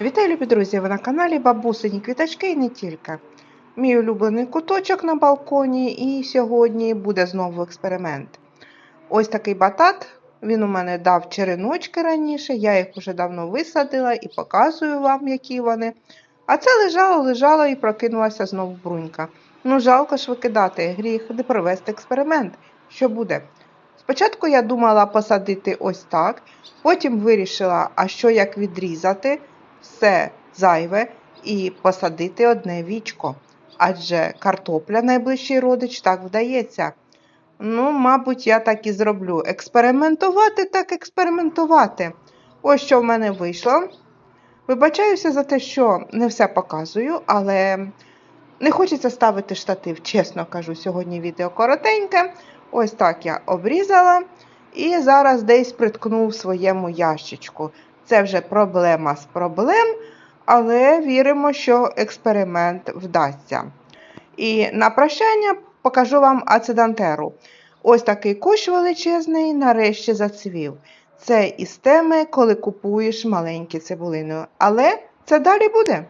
Вітаю, любі друзі! Ви на каналі Бабусині Квіточки і не тільки. Мій улюблений куточок на балконі, і сьогодні буде знову експеримент. Ось такий батат. Він у мене дав череночки раніше, я їх уже давно висадила і показую вам, які вони. А це лежало, лежало і прокинулася знову брунька. Ну, жалко ж викидати, гріх не провести експеримент. Що буде? Спочатку я думала посадити ось так, потім вирішила, а що як відрізати все зайве і посадити одне вічко. Адже картопля найближчий родич так вдається. Ну, мабуть, я так і зроблю. Експериментувати так експериментувати. Ось що в мене вийшло. Вибачаюся за те, що не все показую, але не хочеться ставити штатив, чесно кажу, сьогодні відео коротеньке. Ось так я обрізала і зараз десь приткну в своєму ящичку. Це вже проблема з проблем, але віримо, що експеримент вдасться. І на прощання покажу вам ацидантеру. Ось такий кущ величезний, нарешті зацвів. Це із теми, коли купуєш маленькі цибулини. Але це далі буде.